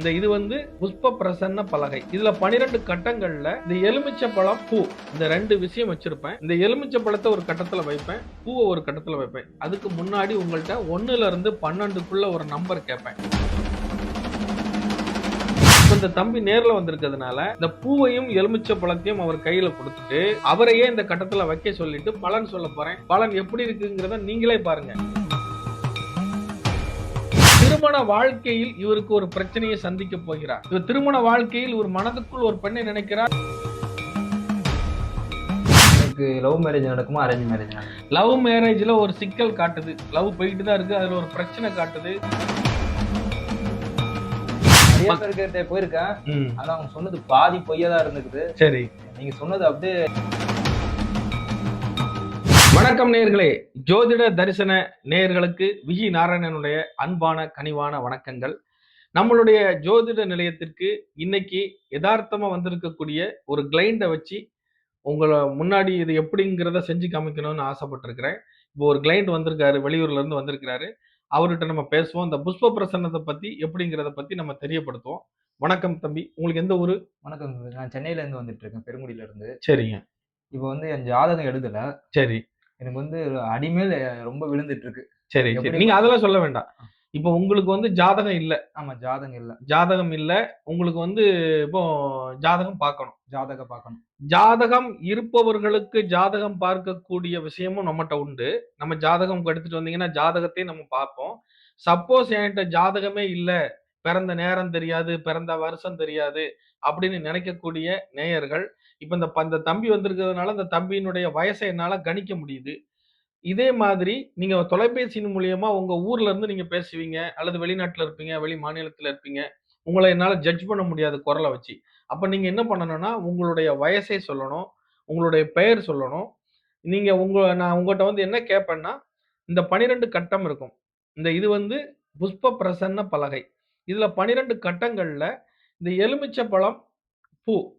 இந்த இது வந்து புஷ்ப பிரசன்ன பலகை. இதுல பனிரெண்டு கட்டங்கள்ல இந்த எலுமிச்சை பழம் பூ. இந்த ரெண்டு விஷயம் வச்சிருப்பேன். இந்த எலுமிச்சை பழத்தை ஒரு கட்டத்துல வைப்பேன். பூவை ஒரு கட்டத்துல வைப்பேன். அதுக்கு முன்னாடி உங்கள்கிட்ட ஒன்னுல இருந்து பன்னெண்டுக்குள்ள ஒரு நம்பர் கேட்பேன். இந்த தம்பி நேர்ல வந்திருக்கிறதுனால இந்த பூவையும் எலுமிச்சை பழத்தையும் அவர் கையில கொடுத்துட்டு அவரையே இந்த கட்டத்துல வைக்க சொல்லிட்டு பலன் சொல்ல போறேன். பலன் எப்படி இருக்குங்கிறத நீங்களே பாருங்க. திருமண வாழ்க்கையில் இவருக்கு ஒரு பிரச்சனையை சந்திக்க போகிறார். இவர் திருமண வாழ்க்கையில் ஒரு மனதுக்குள் ஒரு பெண்ணை நினைக்கிறார். எனக்கு லவ் மேரேஜ் நடக்குமா அரேஞ்ச் மேரேஜ் லவ் மேரேஜ்ல ஒரு சிக்கல் காட்டுது. லவ் போயிட்டு தான் இருக்கு அதுல ஒரு பிரச்சனை காட்டுது. போயிருக்கேன். ஆனா அவங்க சொன்னது பாதி பொய்யா தான் இருந்துக்குது. சரி. நீங்க சொன்னது அப்படியே வணக்கம் நேயர்களே. ஜோதிட தரிசன நேயர்களுக்கு விஜி நாராயணனுடைய அன்பான கனிவான வணக்கங்கள். நம்மளுடைய ஜோதிட நிலையத்திற்கு இன்னைக்கு யதார்த்தமா வந்திருக்கக்கூடிய ஒரு கிளைண்டை வச்சு உங்களை முன்னாடி இது எப்படிங்கிறத செஞ்சு காமிக்கணும்னு ஆசைப்பட்டிருக்கிறேன். இப்போ ஒரு கிளைண்ட் வந்திருக்காரு வெளியூர்ல இருந்து வந்திருக்கிறாரு. அவர்கிட்ட நம்ம பேசுவோம். இந்த புஷ்ப பிரசன்னத்தை பத்தி எப்படிங்கிறத பத்தி நம்ம தெரியப்படுத்துவோம். வணக்கம் தம்பி. உங்களுக்கு எந்த ஊரு? வணக்கம் நான் சென்னையில இருந்து வந்துட்டு இருக்கேன் பெருங்குடியில இருந்து. சரிங்க. இப்போ வந்து என் ஜாதகம் எழுதல சரி. எனக்கு வந்து அடிமேல் ரொம்ப விழுந்துட்டு இருக்கு சரி. சரி நீங்க அதெல்லாம் சொல்ல வேண்டாம். இப்போ உங்களுக்கு வந்து ஜாதகம் இல்ல. ஆமா ஜாதகம் இல்ல. ஜாதகம் இல்ல. உங்களுக்கு வந்து இப்போ ஜாதகம் பார்க்கணும். ஜாதகம் பார்க்கணும். ஜாதகம் இருப்பவர்களுக்கு ஜாதகம் பார்க்கக்கூடிய விஷயமும் நம்மகிட்ட உண்டு. நம்ம ஜாதகம் எடுத்துட்டு வந்தீங்கன்னா ஜாதகத்தையும் நம்ம பார்ப்போம். சப்போஸ் என்கிட்ட ஜாதகமே இல்ல. பிறந்த நேரம் தெரியாது. பிறந்த வருஷம் தெரியாது. அப்படின்னு நினைக்கக்கூடிய நேயர்கள் இப்போ இந்த ப- இந்த தம்பி வந்திருக்கிறதுனால இந்த தம்பியினுடைய வயசை என்னால் கணிக்க முடியுது. இதே மாதிரி நீங்கள் தொலைபேசியின் மூலியமா உங்கள் ஊர்ல இருந்து நீங்கள் பேசுவீங்க அல்லது வெளிநாட்டில் இருப்பீங்க வெளி மாநிலத்தில் இருப்பீங்க உங்களை என்னால் ஜட்ஜ் பண்ண முடியாது குரலை வச்சு. அப்போ நீங்கள் என்ன பண்ணணும்னா உங்களுடைய வயசை சொல்லணும் உங்களுடைய பெயர் சொல்லணும். நீங்கள் உங்கள் நான் உங்கள்கிட்ட வந்து என்ன கேட்பேன்னா இந்த பனிரெண்டு கட்டம் இருக்கும். இந்த இது வந்து புஷ்ப பிரசன்ன பலகை. இதில் பனிரெண்டு கட்டங்களில் இந்த எலுமிச்சை பழம் பூ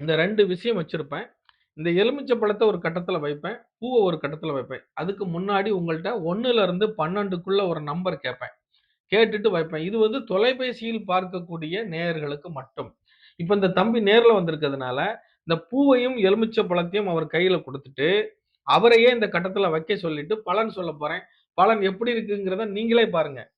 இந்த ரெண்டு விஷயம் வச்சுருப்பேன். இந்த எலுமிச்சை பழத்தை ஒரு கட்டத்தில் வைப்பேன். பூவை ஒரு கட்டத்தில் வைப்பேன். அதுக்கு முன்னாடி உங்கள்கிட்ட ஒன்றுலேருந்து பன்னெண்டுக்குள்ளே ஒரு நம்பர் கேட்பேன். கேட்டுட்டு வைப்பேன். இது வந்து தொலைபேசியில் பார்க்கக்கூடிய நேயர்களுக்கு மட்டும். இப்போ இந்த தம்பி நேரில் வந்திருக்கிறதுனால இந்த பூவையும் எலுமிச்சை பழத்தையும் அவர் கையில் கொடுத்துட்டு அவரையே இந்த கட்டத்தில் வைக்க சொல்லிட்டு பலன் சொல்ல போகிறேன் பலன் எப்படி இருக்குங்கிறத நீங்களே பாருங்கள்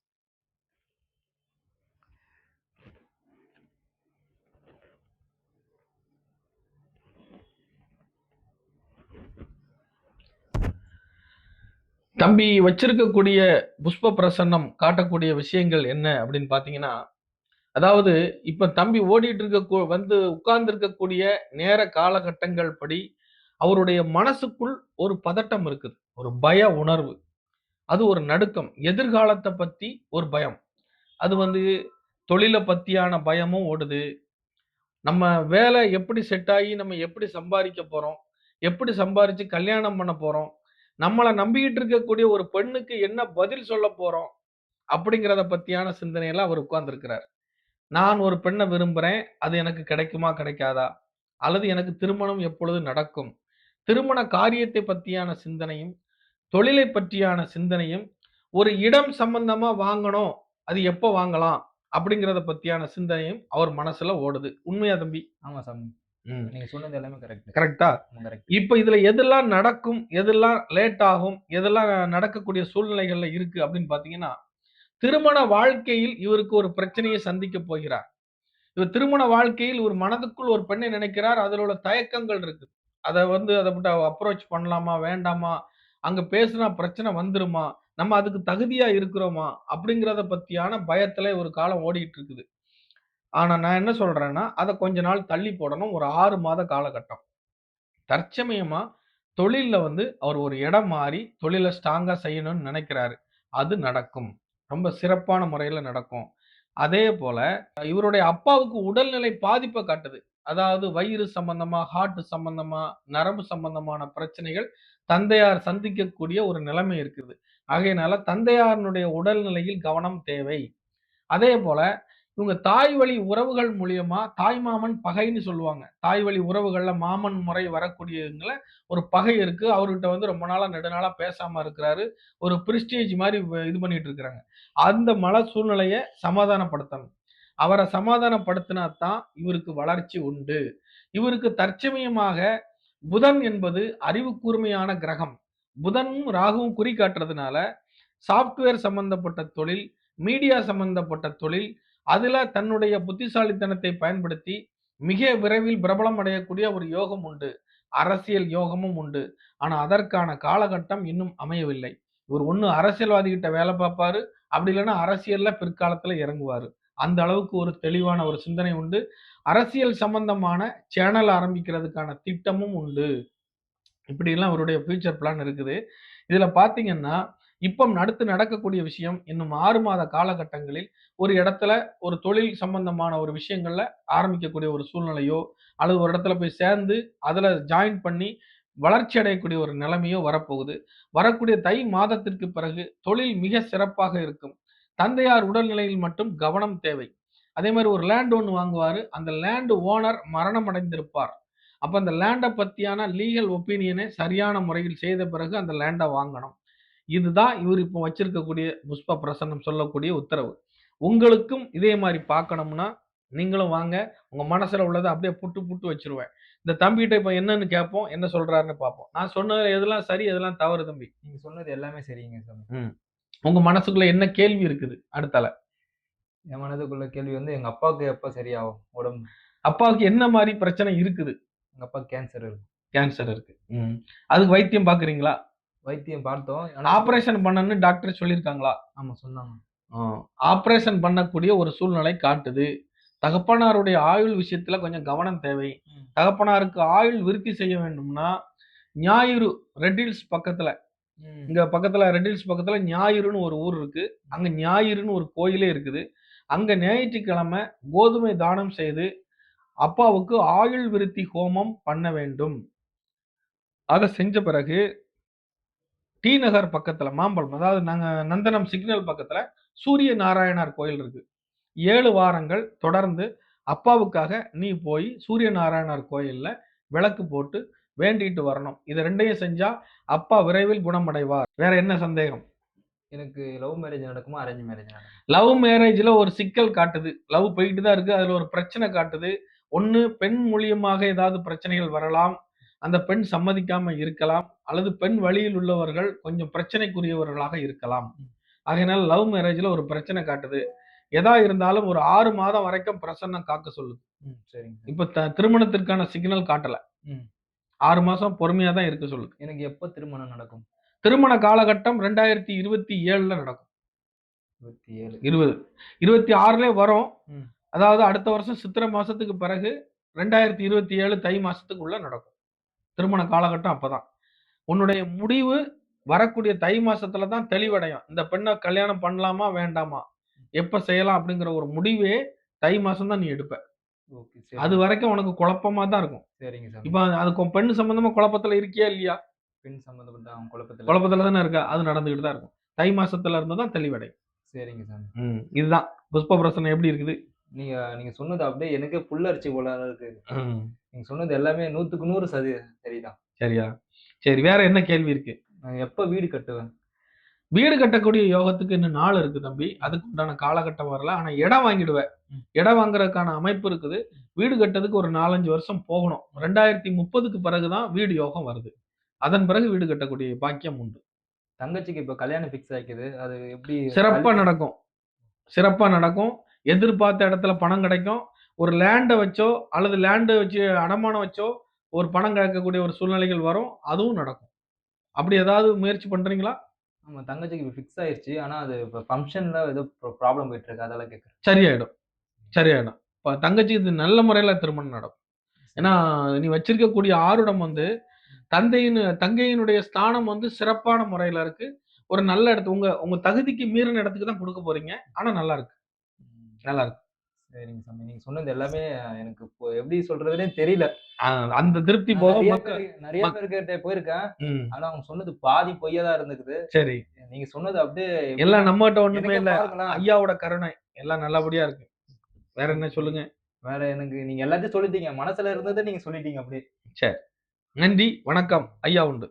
தம்பி வச்சிருக்கக்கூடிய புஷ்ப பிரசன்னம் காட்டக்கூடிய விஷயங்கள் என்ன அப்படின்னு பார்த்தீங்கன்னா அதாவது இப்போ தம்பி ஓடிட்டு இருக்க கூ- வந்து உட்கார்ந்துருக்கக்கூடிய நேர காலகட்டங்கள் படி அவருடைய மனசுக்குள் ஒரு பதட்டம் இருக்குது. ஒரு பய உணர்வு. அது ஒரு நடுக்கம். எதிர்காலத்தை பற்றி ஒரு பயம். அது வந்து தொழிலை பற்றியான பயமும் ஓடுது. நம்ம வேலை எப்படி செட் ஆகி நம்ம எப்படி சம்பாதிக்க போகிறோம் எப்படி சம்பாதிச்சு கல்யாணம் பண்ண போகிறோம் நம்மளை நம்பிக்கிட்டு இருக்கக்கூடிய ஒரு பெண்ணுக்கு என்ன பதில் சொல்ல போறோம் அப்படிங்கிறத பத்தியான சிந்தனையில அவர் உட்கார்ந்துருக்கிறார். நான் ஒரு பெண்ணை விரும்புறேன் அது எனக்கு கிடைக்குமா கிடைக்காதா? அல்லது எனக்கு திருமணம் எப்பொழுது நடக்கும்? திருமண காரியத்தை பற்றியான சிந்தனையும் தொழிலை பற்றியான சிந்தனையும் ஒரு இடம் சம்பந்தமா வாங்கணும் அது எப்போ வாங்கலாம் அப்படிங்கிறத பற்றியான சிந்தனையும் அவர் மனசுல ஓடுது. உண்மையா தம்பி? ஆமா சாமி. நீங்க சொன்னது எல்லாமே கரெக்ட் கரெக்டா இப்ப இதுல எதெல்லாம் நடக்கும் எதெல்லாம் லேட் ஆகும் எதெல்லாம் நடக்கக்கூடிய சூழ்நிலைகள்ல இருக்கு அப்படின்னு பாத்தீங்கன்னா திருமண வாழ்க்கையில் இவருக்கு ஒரு பிரச்சனையை சந்திக்க போகிறார். இவர் திருமண வாழ்க்கையில் ஒரு மனதுக்குள் ஒரு பெண்ணை நினைக்கிறார் அதில் உள்ள தயக்கங்கள் இருக்கு அதை வந்து அதை அப்ரோச் பண்ணலாமா வேண்டாமா அங்க பேசுனா பிரச்சனை வந்துருமா நம்ம அதுக்கு தகுதியா இருக்கிறோமா அப்படிங்கிறத பத்தியான பயத்துல ஒரு காலம் ஓடிட்டு இருக்குது. ஆனா நான் என்ன சொல்றேன்னா அதை கொஞ்ச நாள் தள்ளி போடணும். ஒரு ஆறு மாத காலகட்டம். தற்சமயமா தொழில்ல வந்து அவர் ஒரு இடம் மாறி தொழிலை ஸ்ட்ராங்கா செய்யணும்னு நினைக்கிறாரு. அது நடக்கும். ரொம்ப சிறப்பான முறையில நடக்கும். அதே போல இவருடைய அப்பாவுக்கு உடல்நிலை பாதிப்பை காட்டுது. அதாவது வயிறு சம்பந்தமா ஹார்ட் சம்பந்தமா நரம்பு சம்பந்தமான பிரச்சனைகள் தந்தையார் சந்திக்கக்கூடிய ஒரு நிலைமை இருக்குது. ஆகையினால தந்தையாரினுடைய உடல்நிலையில் கவனம் தேவை. அதே போல இவங்க தாய் வழி உறவுகள் மூலியமா தாய் மாமன் பகைன்னு சொல்லுவாங்க. தாய் வழி உறவுகள்ல மாமன் முறை வரக்கூடியவங்கள ஒரு பகை இருக்கு. அவர்கிட்ட வந்து ரொம்ப நாளா நெடுநாளா பேசாம இருக்கிறாரு. ஒரு பிரிஸ்டேஜ் மாதிரி இது பண்ணிட்டு இருக்கிறாங்க. அந்த மல சூழ்நிலையை சமாதானப்படுத்தணும். அவரை சமாதானப்படுத்தினா தான் இவருக்கு வளர்ச்சி உண்டு. இவருக்கு தற்சமயமாக புதன் என்பது அறிவு கூர்மையான கிரகம். புதனும் ராகுவும் குறி காட்டுறதுனால சாப்ட்வேர் சம்பந்தப்பட்ட தொழில் மீடியா சம்பந்தப்பட்ட தொழில் அதுல தன்னுடைய புத்திசாலித்தனத்தை பயன்படுத்தி மிக விரைவில் பிரபலம் அடையக்கூடிய ஒரு யோகம் உண்டு. அரசியல் யோகமும் உண்டு. ஆனா அதற்கான காலகட்டம் இன்னும் அமையவில்லை. இவர் ஒன்று அரசியல்வாதி கிட்ட வேலை பார்ப்பாரு. அப்படி இல்லைன்னா அரசியல்ல பிற்காலத்துல இறங்குவாரு. அந்த அளவுக்கு ஒரு தெளிவான ஒரு சிந்தனை உண்டு. அரசியல் சம்பந்தமான சேனல் ஆரம்பிக்கிறதுக்கான திட்டமும் உண்டு. இப்படிலாம் அவருடைய ஃபியூச்சர் பிளான் இருக்குது. இதில் பார்த்தீங்கன்னா இப்போ அடுத்து நடக்கக்கூடிய விஷயம் இன்னும் ஆறு மாத காலகட்டங்களில் ஒரு இடத்துல ஒரு தொழில் சம்பந்தமான ஒரு விஷயங்கள்ல ஆரம்பிக்கக்கூடிய ஒரு சூழ்நிலையோ அல்லது ஒரு இடத்துல போய் சேர்ந்து அதுல ஜாயின் பண்ணி வளர்ச்சி அடையக்கூடிய ஒரு நிலைமையோ வரப்போகுது. வரக்கூடிய தை மாதத்திற்கு பிறகு தொழில் மிக சிறப்பாக இருக்கும். தந்தையார் உடல்நிலையில் மட்டும் கவனம் தேவை. அதே மாதிரி ஒரு லேண்ட் ஒன்று வாங்குவார். அந்த லேண்டு ஓனர் மரணம் அடைந்திருப்பார் அப்போ அந்த லேண்டை பற்றியான லீகல் ஒப்பீனியனை சரியான முறையில் செய்த பிறகு அந்த லேண்டை வாங்கணும். இதுதான் இவர் இப்போ வச்சிருக்கக்கூடிய புஷ்ப பிரசன்னம் சொல்லக்கூடிய உத்தரவு. உங்களுக்கும் இதே மாதிரி பார்க்கணும்னா நீங்களும் வாங்க உங்க மனசுல உள்ளதை அப்படியே புட்டு புட்டு வச்சிருவேன். இந்த தம்பிகிட்ட இப்போ என்னன்னு கேட்போம் என்ன சொல்றாருன்னு பார்ப்போம். நான் சொன்னது எதெல்லாம் சரி எதெல்லாம் தவறு தம்பி? நீங்க சொன்னது எல்லாமே சரிங்க சாமி. உங்க மனசுக்குள்ள என்ன கேள்வி இருக்குது அடுத்தால? என் மனதுக்குள்ள கேள்வி வந்து எங்க அப்பாவுக்கு எப்ப சரியாகும் உடம்பு? அப்பாவுக்கு என்ன மாதிரி பிரச்சனை இருக்குது? எங்க அப்பா கேன்சர் இருக்கு. கேன்சர் இருக்கு. அதுக்கு வைத்தியம் பாக்குறீங்களா வைத்தியம் பார்த்தோம். ஆபரேஷன் பண்ணணும்னு டாக்டர் சொல்லியிருக்காங்களா? ஆமா சொன்னாங்க. ஆபரேஷன் பண்ணக்கூடிய ஒரு சூழ்நிலை காட்டுது. தகப்பனாருடைய ஆயுள் விஷயத்துல கொஞ்சம் கவனம் தேவை. தகப்பனாருக்கு ஆயுள் விருத்தி செய்ய வேண்டும்னா ஞாயிறு ரெட்டில்ஸ் பக்கத்துல. இங்க பக்கத்துல ரெட்டில்ஸ் பக்கத்துல ஞாயிறுன்னு ஒரு ஊர் இருக்கு. அங்க ஞாயிறுன்னு ஒரு கோயிலே இருக்குது. அங்க ஞாயிற்றுக்கிழமை கோதுமை தானம் செய்து அப்பாவுக்கு ஆயுள் விருத்தி ஹோமம் பண்ண வேண்டும். அதை செஞ்ச பிறகு டி நகர் பக்கத்துல மாம்பழம் அதாவது நாங்க நந்தனம் சிக்னல் பக்கத்துல சூரிய நாராயணார் கோயில் இருக்கு. ஏழு வாரங்கள் தொடர்ந்து அப்பாவுக்காக நீ போய் சூரிய நாராயணார் கோயில்ல விளக்கு போட்டு வேண்டிட்டு வரணும். இது ரெண்டையும் செஞ்சா அப்பா விரைவில் குணமடைவார். வேற என்ன சந்தேகம்? எனக்கு லவ் மேரேஜ் நடக்குமா? அரேஞ்ச் மேரேஜ் நடக்குமா? லவ் மேரேஜ்ல ஒரு சிக்கல் காட்டுது. லவ் போயிட்டு தான் இருக்கு. அதுல ஒரு பிரச்சனை காட்டுது. ஒண்ணு பெண் மூலியமாக ஏதாவது பிரச்சனைகள் வரலாம். அந்த பெண் சம்மதிக்காம இருக்கலாம் அல்லது பெண் வழியில் உள்ளவர்கள் கொஞ்சம் பிரச்சனைக்குரியவர்களாக இருக்கலாம். ஆகையினால லவ் மேரேஜ்ல ஒரு பிரச்சனை காட்டுது. எதா இருந்தாலும் ஒரு ஆறு மாதம் வரைக்கும் பிரசன்னம் காக்க சொல்லுது. சரிங்க. இப்ப திருமணத்திற்கான சிக்னல் காட்டல. ம். ஆறு மாசம் பொறுமையா தான் இருக்க சொல்லுது. எனக்கு எப்ப திருமணம் நடக்கும்? திருமண காலகட்டம் ரெண்டாயிரத்தி இருபத்தி ஏழுல நடக்கும். இருபத்தி ஏழு. இருபது. இருபத்தி ஆறுல வரும். அதாவது அடுத்த வருஷம் சித்திரை மாசத்துக்கு பிறகு ரெண்டாயிரத்தி இருபத்தி ஏழு தை மாசத்துக்குள்ள நடக்கும். திருமண காலகட்டம் அப்பதான். உன்னுடைய முடிவு வரக்கூடிய தை மாசத்துல தான் தெளிவடையும். இந்த பெண்ணை கல்யாணம் பண்ணலாமா வேண்டாமா? எப்ப செய்யலாம் அப்படிங்கிற ஒரு முடிவே தை மாசம் தான் நீ எடுப்ப. ஓகே சரி. அது வரைக்கும் உனக்கு குழப்பமா தான் இருக்கும். சரிங்க சாமி. இப்ப அதுக்கு உன் பெண்ணு சம்பந்தமா குழப்பத்துல இருக்கியா இல்லையா? பெண் சம்பந்தப்பட்ட அவங்க குழப்பத்துல குழப்பத்துல தானே இருக்கா? அது நடந்துகிட்டு தான் இருக்கும். தை மாசத்துல இருந்து தான் தெளிவடையும். சரிங்க சாமி. இதுதான். புஷ்ப பிரசனம் எப்படி இருக்குது? நீங்க நீங்க சொன்னது அப்படியே எனக்கே புல்லரிச்சு போல இருக்கு. நீங்க சொன்னது எல்லாமே நூத்துக்கு நூறு சதி சரிதான். சரியா? சரி வேற என்ன கேள்வி இருக்கு? நான் எப்ப வீடு கட்டுவேன்? வீடு கட்டக்கூடிய யோகத்துக்கு இன்னும் நாள் இருக்கு தம்பி. அதுக்கு உண்டான காலகட்டம் வரல. ஆனா இடம் வாங்கிடுவேன். இடம் வாங்குறதுக்கான அமைப்பு இருக்குது. வீடு கட்டதுக்கு ஒரு நாலஞ்சு வருஷம் போகணும். ரெண்டாயிரத்தி முப்பதுக்கு பிறகுதான் வீடு யோகம் வருது. அதன் பிறகு வீடு கட்டக்கூடிய பாக்கியம் உண்டு. தங்கச்சிக்கு இப்ப கல்யாணம் ஃபிக்ஸ் ஆயிக்குது. அது எப்படி சிறப்பா நடக்கும். சிறப்பா நடக்கும். எதிர்பார்த்த இடத்துல பணம் கிடைக்கும். ஒரு லேண்டை வச்சோ அல்லது லேண்டை வச்சு அடமானம் வச்சோ ஒரு பணம் கிடைக்கக்கூடிய ஒரு சூழ்நிலைகள் வரும். அதுவும் நடக்கும். அப்படி ஏதாவது முயற்சி பண்றீங்களா? ஆமா தங்கச்சிக்கு ஃபிக்ஸ் ஆயிருச்சு. ஆனா அது இப்ப ஃபங்க்ஷன்ல ஏதோ ப்ராப்ளம் போயிட்டு இருக்கு. அதெல்லாம் கேக்குறேன். சரியாயிடும். சரியாயிடும். இப்போ தங்கச்சி இது நல்ல முறையில திருமணம் நடக்கும். ஏன்னா நீ வச்சிருக்கக்கூடிய ஆருடம் வந்து தந்தையின் தங்கையினுடைய ஸ்தானம் வந்து சிறப்பான முறையில இருக்கு. ஒரு நல்ல இடத்து உங்க உங்க தகுதிக்கு மீறின இடத்துக்கு தான் கொடுக்க போறீங்க. ஆனா நல்லா இருக்கு. நல்லா இருக்கு. சரிங்க சாமி. நீங்க சொன்னது எல்லாமே எனக்கு இப்போ எப்படி சொல்றதுனே தெரியல. அந்த திருப்தி போக நிறைய பேர்கிட்ட போயிருக்கேன். ஆனா அவங்க சொன்னது பாதி பொய்யா தான் இருந்துக்குது. சரி. நீங்க சொன்னது அப்படியே எல்லாம் நம்மகிட்ட ஒண்ணுமே இல்ல. ஐயாவோட கருணை. எல்லாம் நல்லபடியா இருக்கு. வேற என்ன சொல்லுங்க? வேற எனக்கு நீங்க எல்லாத்தையும் சொல்லிட்டீங்க. மனசுல இருந்ததை நீங்க சொல்லிட்டீங்க அப்படியே. நன்றி. வணக்கம். ஐயா உண்டு.